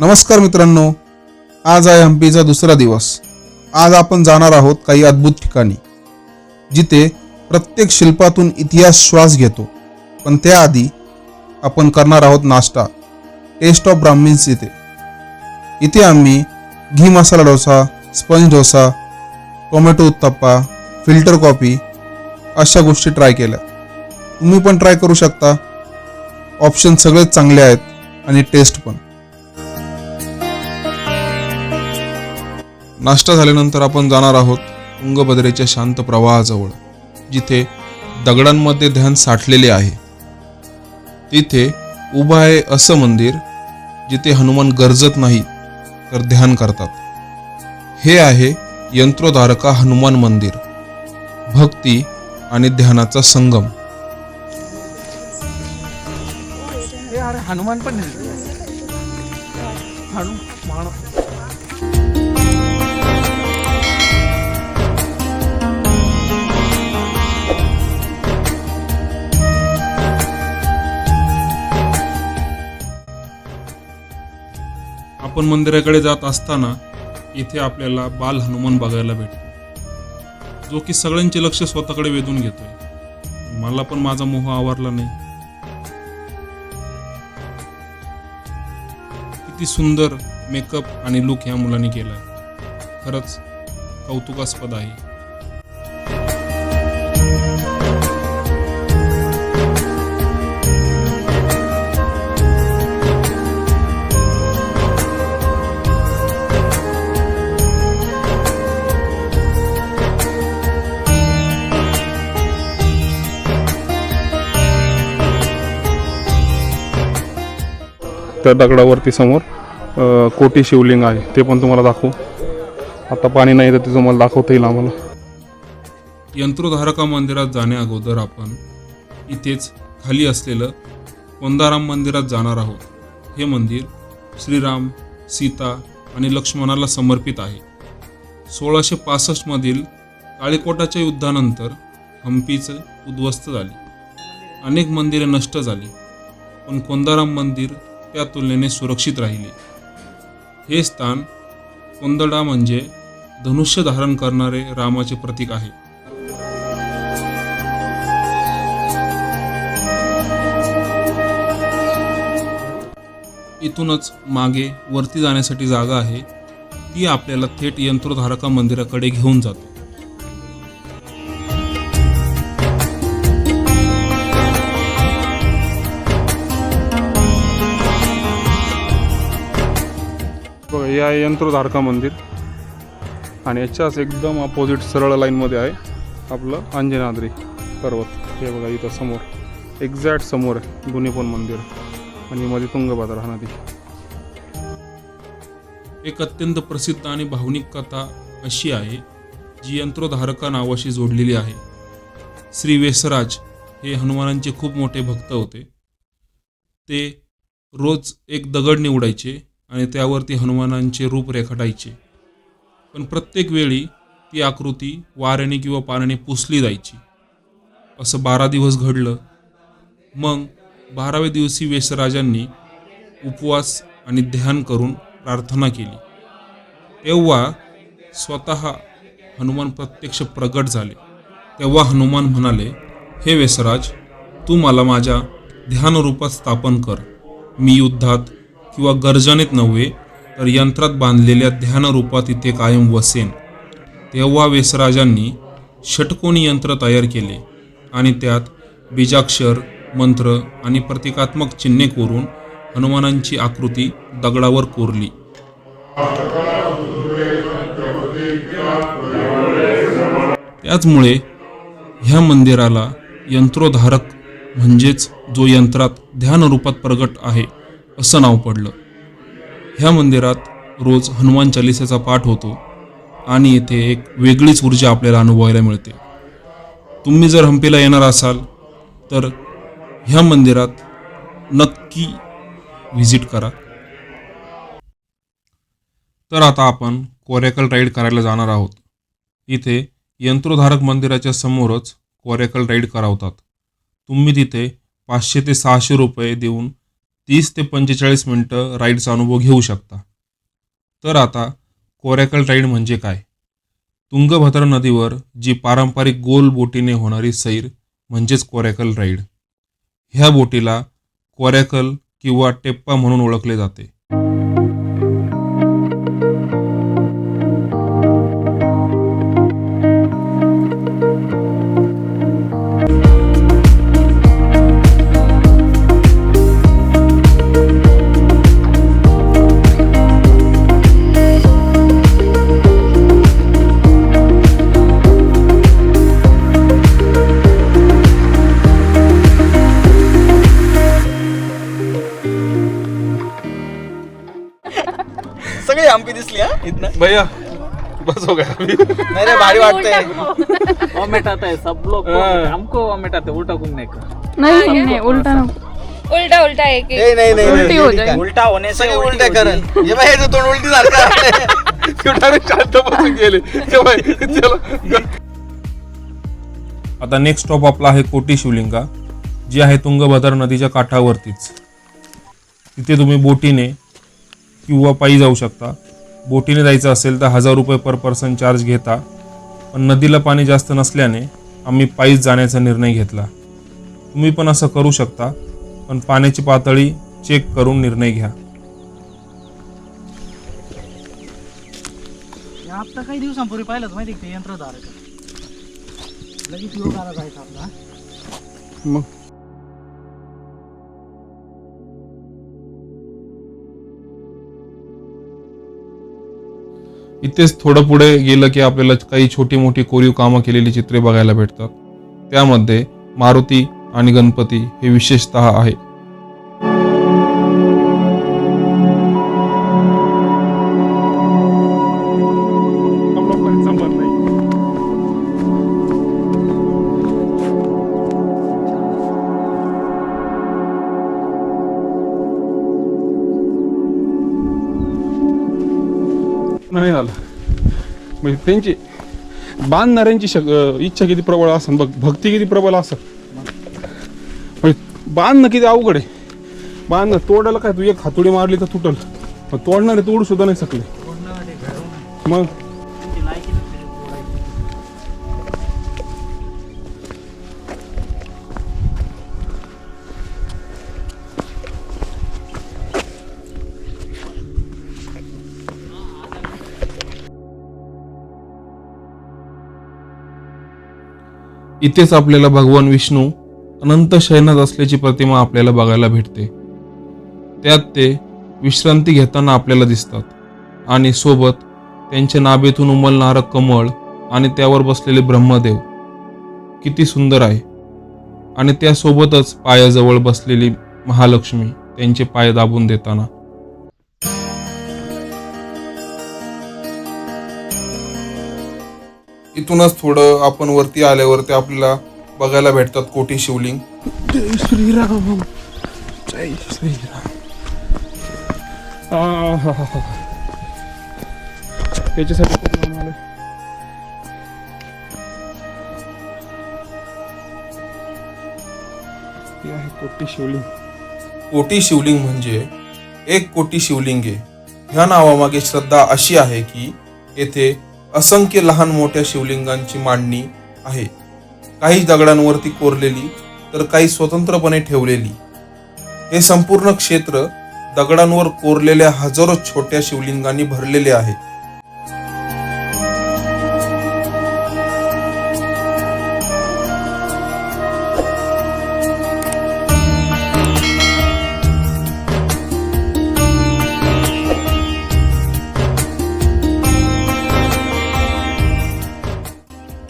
नमस्कार मित्रांनो आज आहे हम्पीचा दुसरा दिवस. आज आपण जाणार आहोत काही अद्भुत ठिकाणी जिथे प्रत्येक शिल्पातून इतिहास श्वास घेतो. पण त्याआधी आपण करणार आहोत नाश्ता. टेस्ट ऑफ ब्राह्मिन्स इथे. इथे आम्ही ghee masala dosa sponge dosa tomato uttappa filter coffee अशा गोष्टी ट्राय केल्या. तुम्ही पण ट्राय करू शकता. ऑप्शन सगळेच चांगले आहेत आणि टेस्ट पण. नाश्ता झाल्यानंतर आपण जाणार आहोत तुंगभद्रेच्या शांत प्रवाहाजवळ जिथे दगडांमध्ये ध्यान साठलेले आहे. तिथे उभं आहे असं मंदिर जिथे हनुमान गरजत नाही तर ध्यान करतात. हे आहे यंत्रोधारका हनुमान मंदिर भक्ती आणि ध्यानाचा संगम. हनुमान पण आपण मंदिराकडे जात असताना इथे आपल्याला बाल हनुमान बघायला भेटतो. जो की सगळ्यांचे लक्ष स्वतःकडे वेधून घेतोय. मला पण माझा मोह आवरला नाही. किती सुंदर मेकअप आणि लुक ह्या मुलांनी केलाय. खरंच कौतुकास्पद आहे. त्या दगडावरती समोर कोटी शिवलिंग आहे. ते पण तुम्हाला दाखवू. आता पाणी नाही तर ते तुम्हाला दाखवता येईल आम्हाला. यंत्रोधारका मंदिरात जाण्या अगोदर आपण इथेच खाली असलेलं कोंदाराम मंदिरात जाणार आहोत. हे मंदिर श्रीराम सीता आणि लक्ष्मणाला समर्पित आहे. सोळाशे पासष्टमधील काळीकोटाच्या युद्धानंतर हम्पीचं उद्ध्वस्त झाली. अनेक मंदिरे नष्ट झाली. पण कोंदाराम मंदिर त्या तुलनेने सुरक्षित राहिले. हे स्थान कोंदडा म्हणजे धनुष्य धारण करणारे रामाचे प्रतीक आहे. इथूनच मागे वरती जाण्यासाठी जागा आहे. ती आपल्याला थेट यंत्रधारका मंदिराकडे घेऊन जाते. हे आहे यंत्रधारका मंदिर. आणि याच्याच एकदम अपोजिट सरळ लाईनमध्ये आहे आपलं अंजनाद्री पर्वत. हे बघा इथं समोर. एक्झॅक्ट समोर आहे दोन्ही पण मंदिर. आणि मध्ये तुंगभद्रा नदी. एक अत्यंत प्रसिद्ध आणि भावनिक कथा अशी आहे जी यंत्रोधारका नावाशी जोडलेली आहे. श्री वेसराज हे हनुमानांचे खूप मोठे भक्त होते. ते रोज एक दगड निवडायचे आणि त्यावरती हनुमानांचे रूप रेखाटायचे पण प्रत्येक वेळी ती आकृती वाऱ्याने किंवा पाण्याने पुसली जायची. असं बारा दिवस घडलं. मग बाराव्या दिवशी वेसराजांनी उपवास आणि ध्यान करून प्रार्थना केली. तेव्हा स्वतः हनुमान प्रत्यक्ष प्रगट झाले. तेव्हा हनुमान म्हणाले हे वेसराज तू मला माझ्या ध्यानरूपात स्थापन कर. मी युद्धात किंवा गर्जनेत नव्हे तर यंत्रात बांधलेल्या ध्यानरूपात इथे कायम वसेन. तेव्हा वेसराजांनी षटकोनी यंत्र तयार केले आणि त्यात बीजाक्षर मंत्र आणि प्रतिकात्मक चिन्हे कोरून हनुमानांची आकृती दगडावर कोरली. त्याचमुळे ह्या मंदिराला यंत्रोधारक म्हणजेच जो यंत्रात ध्यानरूपात प्रगट आहे असं नाव पडलं. ह्या मंदिरात रोज हनुमान चालिसेचा पाठ होतो आणि इथे एक वेगळीच ऊर्जा आपल्याला अनुभवायला मिळते. तुम्ही जर हम्पीला येणार असाल तर ह्या मंदिरात नक्की व्हिजिट करा. तर आता आपण कोरेकल राईड करायला जाणार आहोत. इथे यंत्रोधारक मंदिराच्या समोरच कोरेकल राईड करावतात. तुम्ही तिथे पाचशे ते सहाशे रुपये देऊन तीस ते पंचेचाळीस मिनटं राईडचा अनुभव घेऊ शकता. तर आता कोरॅकल राईड म्हणजे काय? तुंगभद्रा नदीवर जी पारंपरिक गोल बोटीने होणारी सैर म्हणजेच कोरॅकल राईड ह्या बोटीला कोरॅकल किंवा टेप्पा म्हणून ओळखले जाते. हा इथनं भैया बस हो गया अभी। नाही रे भारी वाटतंय वॉमिट आता है सब लोग हाँ। हमको वॉमिट आता है उल्टा घूमने का। नहीं नहीं उल्टा उल्टा उल्टा एक ए, नाही नाही उलटी नाही, हो जाए. उल्टा होने से उल्टी उलटे होती है. करल हे बाई ह्याचं तोंड उलटी सारखं शेवटाने शांत बसून गेले बाई, चला। आता नेक्स्ट स्टॉप आपला आहे कोटी शिवलिंगा जी आहे तुंगभद्रा नदीच्या काठावरतीच. तिथे तुम्ही बोटीने किंवा पायी जाऊ शकता. बोटीने जायचं असेल तर हजार रुपये पर पर्सन चार्ज घेता. पण नदीला पाणी जास्त नसल्याने आम्ही पायीच जाण्याचा निर्णय घेतला. तुम्ही पण असं करू शकता पण पाण्याची पातळी चेक करून निर्णय घ्या. आता काही दिवसांपूर्वी पाहिलं माहिती ते यंत्रधारक. लगेच योगाला जायचं आपला मग? इथेच थोडं पुढे गेलं की आपल्याला काही छोटी मोठी कोरीव कामं केलेली चित्रे बघायला भेटतात. त्यामध्ये मारुती आणि गणपती हे विशेषतः आहे म्हणजे त्यांची बांधणाऱ्यांची शक इच्छा किती प्रबळ असेल बघ भक्ती किती प्रबळ असेल म्हणजे बांधणं किती अवघड आहे. बांधणं तोडायला काय तू एक हातोडी मारली तर तुटल. पण तोडणारे तोडू सुद्धा नाही शकले. मग? इथेच आपल्याला भगवान विष्णू अनंत शयनात असल्याची प्रतिमा आपल्याला बघायला भेटते. त्यात ते विश्रांती घेताना आपल्याला दिसतात आणि सोबत त्यांच्या नाभेतून उमलणारं कमळ आणि त्यावर बसलेले ब्रह्मदेव. किती सुंदर आहे. आणि त्यासोबतच पायाजवळ बसलेली महालक्ष्मी त्यांचे पाय दाबून देताना इथूनच थोडं आपण वरती आल्यावरती आपल्याला बघायला भेटतात कोटी शिवलिंग जय श्रीराम जय श्रीराम याच्यासाठी आहे कोटी शिवलिंग. कोटी शिवलिंग म्हणजे एक कोटी शिवलिंगे. ह्या नावामागे श्रद्धा अशी आहे की येथे असंख्य लहान मोठ्या शिवलिंगांची मांडणी आहे. काही दगडांवरती कोरलेली तर काही स्वतंत्रपणे ठेवलेली. हे संपूर्ण क्षेत्र दगडांवर कोरलेल्या हजारो छोट्या शिवलिंगांनी भरलेले आहे.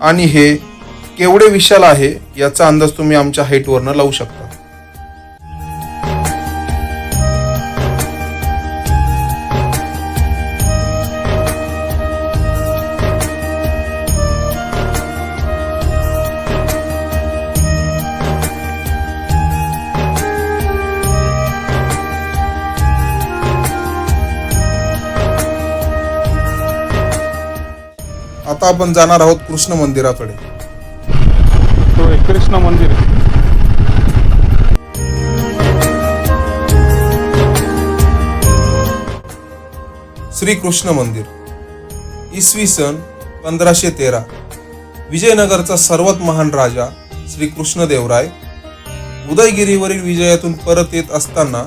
आणि हे केवढे विशाल आहे याचा अंदाज तुम्ही आमच्या हाईटवरनं लावू शकता. आता आपण जाणार आहोत कृष्ण मंदिराकडे. कृष्ण मंदिर श्री कृष्ण मंदिर. इसवी सन पंधराशे तेरा. विजयनगरचा सर्वात महान राजा श्री कृष्णदेवराय उदयगिरीवरील विजयातून परत येत असताना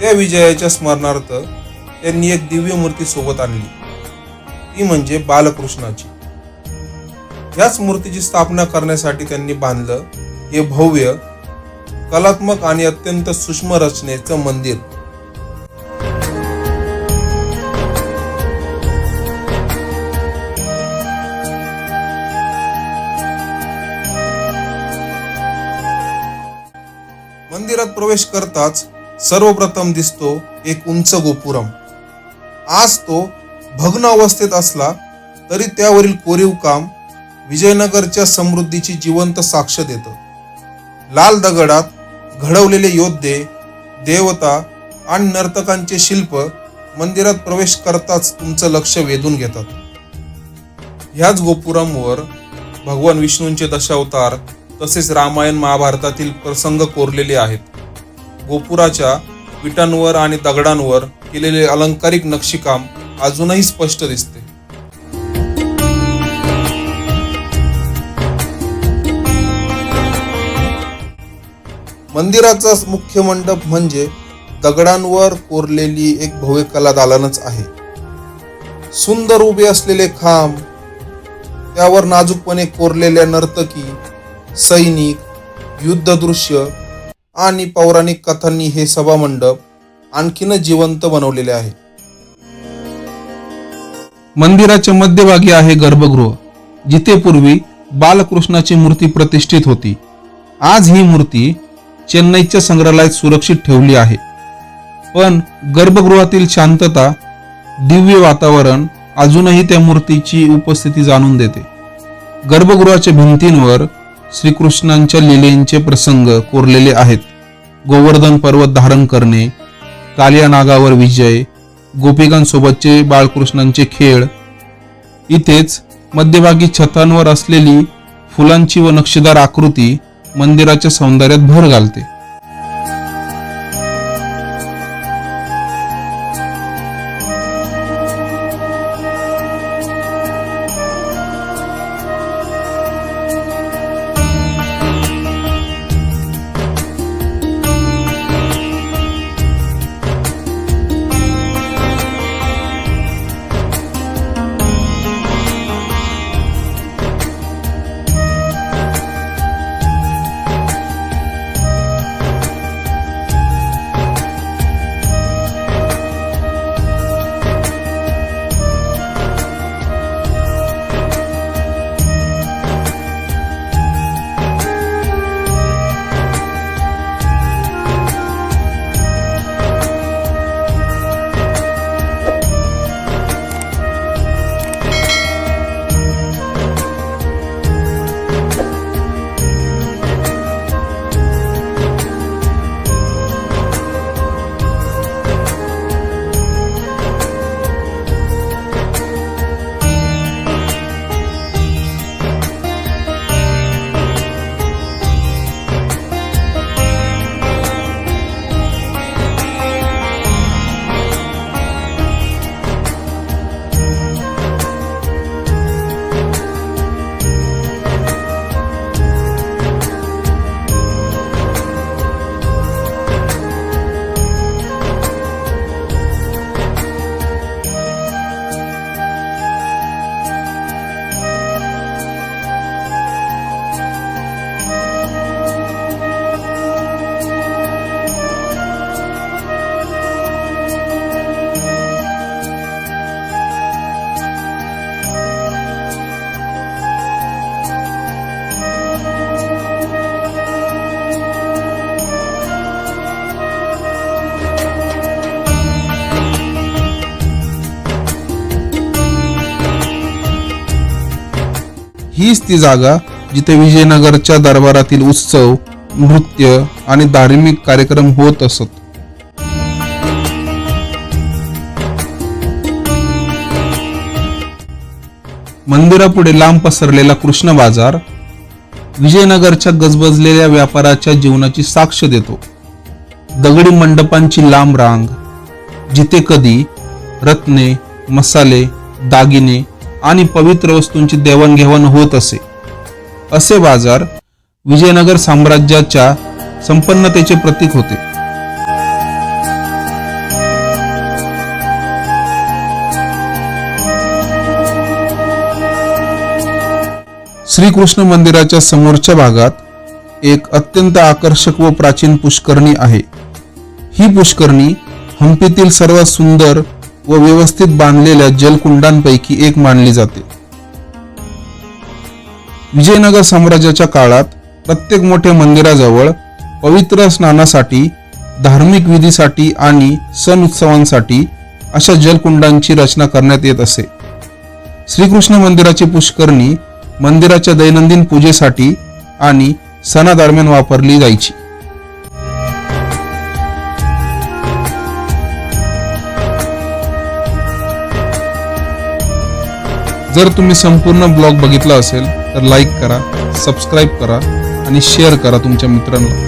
त्या विजयाच्या स्मरणार्थ त्यांनी एक दिव्य मूर्ती सोबत आणली. ती म्हणजे बालकृष्णाची. याच मूर्तीची स्थापना करण्यासाठी त्यांनी बांधलं हे भव्य कलात्मक आणि अत्यंत सूक्ष्म रचनेचं मंदिर. मंदिरात प्रवेश करताच सर्वप्रथम दिसतो एक उंच गोपुरम. आज तो भग्न अवस्थेत असला तरी त्यावरील कोरीव काम विजयनगरच्या समृद्धीची जिवंत साक्ष देतं. लाल दगडात घडवलेले योद्धे देवता आणि नर्तकांचे शिल्प मंदिरात प्रवेश करताच तुमचं लक्ष वेधून घेतात. ह्याच गोपुरमवर भगवान विष्णूंचे दशावतार तसेच रामायण महाभारतातील प्रसंग कोरलेले आहेत. गोपुराच्या विटांवर आणि दगडांवर केलेले अलंकारिक नक्षीकाम अजूनही स्पष्ट दिसते. मंदिराचा मुख्य मंडप म्हणजे दगडांवर कोरलेली एक भव्य कला दालनच आहे. सुंदर उभे असलेले खांब त्यावर नाजूकपणे कोरलेल्या नर्तकी सैनिक युद्ध दृश्य आणि पौराणिक कथांनी हे सभामंडप आणखीनच जिवंत बनवलेले आहे. मंदिराच्या मध्यभागी आहे गर्भगृह जिथे पूर्वी बालकृष्णाची मूर्ती प्रतिष्ठित होती. आज ही मूर्ती चेन्नईच्या संग्रहालयात सुरक्षित ठेवली आहे. पण गर्भगृहातील शांतता दिव्य वातावरण अजूनही त्या मूर्तीची उपस्थिती जाणून देते. गर्भगृहाच्या भिंतींवर श्रीकृष्णांच्या लीलेंचे प्रसंग कोरलेले आहेत. गोवर्धन पर्वत धारण करणे कालिया नागावर विजय गोपिकांसोबतचे बाळकृष्णांचे खेळ. इथेच मध्यभागी छतांवर असलेली फुलांची व नक्षीदार आकृती मंदिराच्या सौंदर्यात भर घालते. हीच ती जागा जिथे विजयनगरच्या दरबारातील उत्सव नृत्य आणि धार्मिक कार्यक्रम होत असत. मंदिरापुढे लांब पसरलेला कृष्ण बाजार विजयनगरच्या गजबजलेल्या व्यापाराच्या जीवनाची साक्ष देतो. दगडी मंडपांची लांब रांग जिथे कधी रत्ने मसाले दागिने आणि पवित्र वस्तूंची देवाणघेवाण होत असे. असे बाजार विजयनगर साम्राज्याच्या संपन्नतेचे प्रतीक होते. श्रीकृष्ण मंदिराच्या समोरच्या भागात एक अत्यंत आकर्षक व प्राचीन पुष्करणी आहे. ही पुष्करणी हम्पीतील सर्वात सुंदर व व्यवस्थित बांधलेल्या जलकुंडांपैकी एक मानली जाते. विजयनगर साम्राज्याच्या काळात प्रत्येक मोठ्या मंदिराजवळ पवित्र स्नानासाठी धार्मिक विधीसाठी आणि सण उत्सवांसाठी अशा जलकुंडांची रचना करण्यात येत असे. श्रीकृष्ण मंदिराची पुष्करणी मंदिराच्या दैनंदिन पूजेसाठी आणि सणादरम्यान वापरली जायची. जर तुम्ही संपूर्ण ब्लॉग बघितला असेल तर लाईक करा सबस्क्राईब करा आणि शेअर करा तुमच्या मित्रांना.